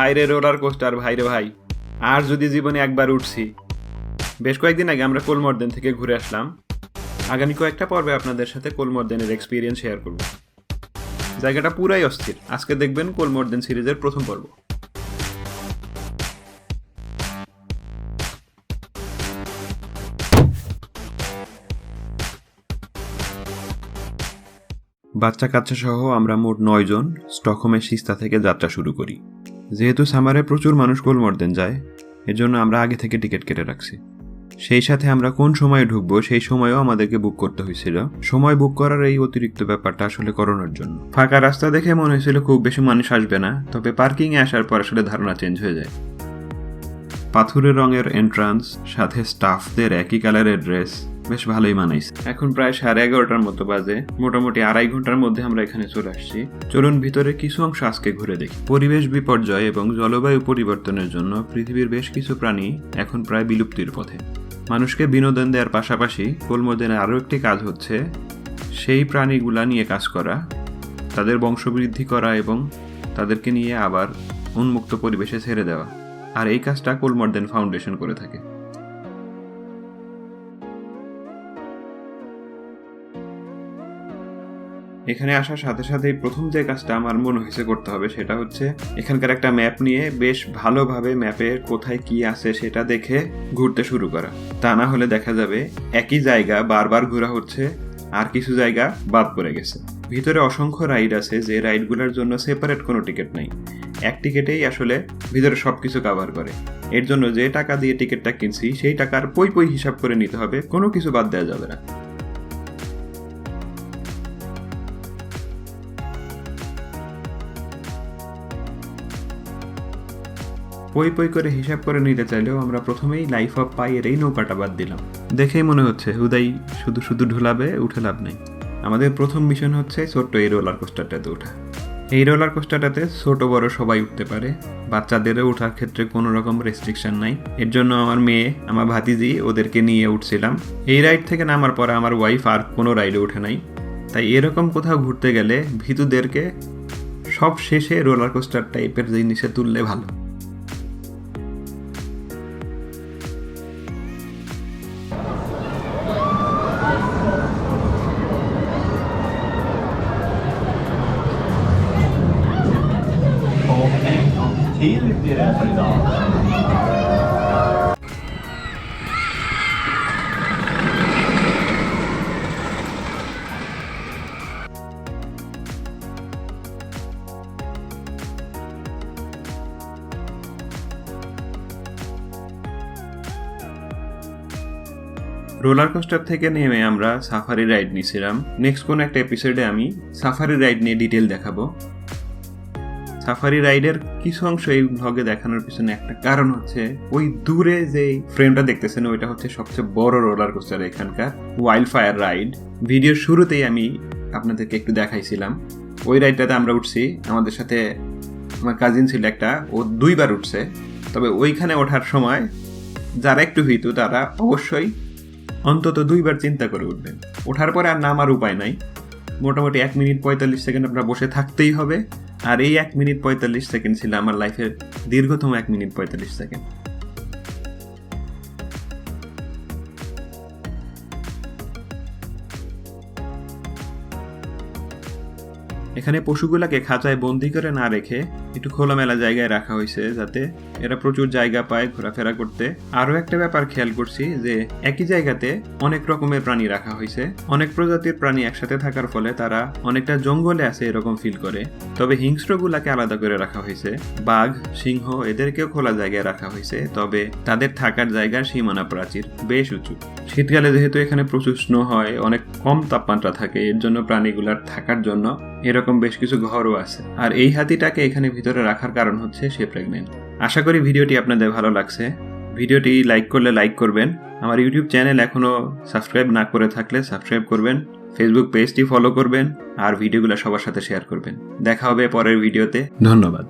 ভাই রে roller coaster ভাইরে ভাই। আর যদি জীবনে একবার উঠছি। বেশ কয়েকদিন আগে আমরা কোলমর্দেন থেকে ঘুরে আসলাম। আগামী কয়েকটা পর্বে আপনাদের সাথে কোলমর্দেনের এক্সপিরিয়েন্স শেয়ার করব। জায়গাটা পুরাই অস্থির। আজকে দেখবেন কোলমর্দেন সিরিজের প্রথম পর্ব। বাচ্চা কাচ্চা সহ আমরা মোট নয়জন স্টকহোমের সিস্তা থেকে যাত্রা শুরু করি। যেহেতু সামারে প্রচুর মানুষ কোলমর্দেন যায়, এজন্য আমরা আগে থেকে টিকিট কেটে রাখছি। সেই সাথে আমরা কোন সময়ে ঢুকবো, সেই সময়ও আমাদেরকে বুক করতে হয়েছিল। সময় বুক করার এই অতিরিক্ত ব্যাপারটা আসলে করোনার জন্য। ফাঁকা রাস্তা দেখে মনে হয়েছিল খুব বেশি মানুষ আসবে না, তবে পার্কিংয়ে আসার পর আসলে ধারণা চেঞ্জ হয়ে যায়। পাথুরে রঙের এন্ট্রান্স সাথে স্টাফদের একই কালারের ড্রেস বেশ ভালোই মানাইছে। এখন প্রায় সাড়ে এগারোটার মতো বাজে, মোটামুটি আড়াই ঘণ্টার মধ্যে আমরা এখানে চলে আসছি। চলুন ভিতরে কিছু অংশ আজকে ঘুরে দেখি। পরিবেশ বিপর্যয় এবং জলবায়ু পরিবর্তনের জন্য পৃথিবীর বেশ কিছু প্রাণী এখন প্রায় বিলুপ্তির পথে। মানুষকে বিনোদন দেওয়ার পাশাপাশি কোলমোদেনে আরও একটি কাজ হচ্ছে সেই প্রাণীগুলা নিয়ে কাজ করা, তাদের বংশবৃদ্ধি করা এবং তাদেরকে নিয়ে আবার উন্মুক্ত পরিবেশে ছেড়ে দেওয়া। আর এই কাজটা কোলমর্দেন ফাউন্ডেশন করে থাকে। এখানে আসার সাথে সাথেই প্রথম যে কাজটা আমার মনে হয়েছে করতে হবে সেটা হচ্ছে এখানকার একটা ম্যাপ নিয়ে বেশ ভালোভাবে ম্যাপে কোথায় কি আছে সেটা দেখে ঘুরতে শুরু করা। তা না হলে দেখা যাবে একই জায়গা বারবার ঘোরা হচ্ছে, আর কিছু জায়গা বাদ পড়ে গেছে। ভিতরে অসংখ্য রাইড আছে, যে রাইডগুলোর জন্য সেপারেট কোনো টিকিট নাই। এক টিকিটেই আসলে ভিতরে সব কিছু কাভার করে। এর জন্য যে টাকা দিয়ে টিকিটটা কিনছি, সেই টাকার পই পই হিসাব করে নিতে হবে, কোনো কিছু বাদ দেওয়া যাবে না। পই পই করে হিসাব করে নিতে চাইলেও আমরা প্রথমেই লাইফ অফ পাইয়ের এই নৌকাটা বাদ দিলাম। দেখেই মনে হচ্ছে, হুদাই শুধু শুধু ঢুলাবে, উঠে লাভ নেই। আমাদের প্রথম মিশন হচ্ছে ছোট্ট এই রোলার কোস্টারটাতে ওঠা। এই রোলার কোস্টারটাতে ছোট, বড় সবাই উঠতে পারে। বাচ্চাদেরও ওঠার ক্ষেত্রে কোনো রকম রেস্ট্রিকশন নাই। এর জন্য আমার মেয়ে, আমার ভাতিজি ওদেরকে নিয়ে উঠছিলাম। এই রাইড থেকে নামার পরে আমার ওয়াইফ আর কোনো রাইডে ওঠে নাই। তাই এরকম কোথাও ঘুরতে গেলে ভীতুদেরকে সব শেষে রোলার কোস্টার টাইপের জিনিসে তুললে ভালো। রোলার কোস্টার থেকে নেমে আমরা সাফারি রাইড নিয়েছিলাম নেক্সট কোন একটা এপিসোডে আমি সাফারি রাইড নিয়ে ডিটেল দেখাবো। সাফারি রাইডের কিছু অংশ এই ভ্লগে দেখানোর পিছনে একটা কারণ হচ্ছে, ওই দূরে যে ফ্রেমটা দেখতেছেন, ওইটা হচ্ছে সবচেয়ে বড় রোলার কোস্টার এখানকার ওয়াইল্ড ফায়ার রাইড ভিডিওর শুরুতেই আমি আপনাদেরকে একটু দেখাইছিলাম। ওই রাইডটাতে আমরা উঠছি। আমাদের সাথে আমার কাজিন ছিল একটা, ও দুইবার উঠছে। তবে ওইখানে ওঠার সময় যারা একটু ভীতু, তারা অবশ্যই অন্তত দুইবার চিন্তা করে উঠবেন। ওঠার পরে আর নামার উপায় নাই। মোটামুটি এক মিনিট পঁয়তাল্লিশ সেকেন্ড আপনার বসে থাকতেই হবে। আর এই এক মিনিট পঁয়তাল্লিশ সেকেন্ড ছিল আমার লাইফের দীর্ঘতম এক মিনিট পঁয়তাল্লিশ সেকেন্ড। এখানে পশুগুলাকে খাঁচায় বন্দি করে না রেখে একটু খোলামেলা জায়গায় রাখা হয়েছে যাতে এরা প্রচুর জায়গা পায় ঘোরাফেরা করতে। আরও একটা ব্যাপার খেয়াল করছি যে একই জায়গাতে অনেক রকমের প্রাণী রাখা হয়েছে। অনেক প্রজাতির প্রাণী একসাথে থাকার ফলে তারা অনেকটা জঙ্গলে আছে এরকম ফিল করে। তবে হিংস্রগুলাকে আলাদা করে রাখা হয়েছে। বাঘ, সিংহ এদেরকেও খোলা জায়গায় রাখা হয়েছে, তবে তাদের থাকার জায়গার সীমানা প্রাচীর বেশ উঁচু। শীতকালে যেহেতু এখানে প্রচুর স্নো হয়, অনেক কম তাপমাত্রা থাকে, এর জন্য প্রাণীগুলার থাকার জন্য এরকম বেশ কিছু ঘরও আছে। আর এই হাতিটাকে এখানে ভিতরে রাখার কারণ হচ্ছে সে প্রেগনেন্ট আশা করি ভিডিওটি আপনাদের ভালো লাগছে। ভিডিওটি লাইক করলে লাইক করবেন। আমার ইউটিউব চ্যানেল এখনও সাবস্ক্রাইব না করে থাকলে সাবস্ক্রাইব করবেন। ফেসবুক পেজটি ফলো করবেন। আর ভিডিওগুলো সবার সাথে শেয়ার করবেন। দেখা হবে পরের ভিডিওতে। ধন্যবাদ।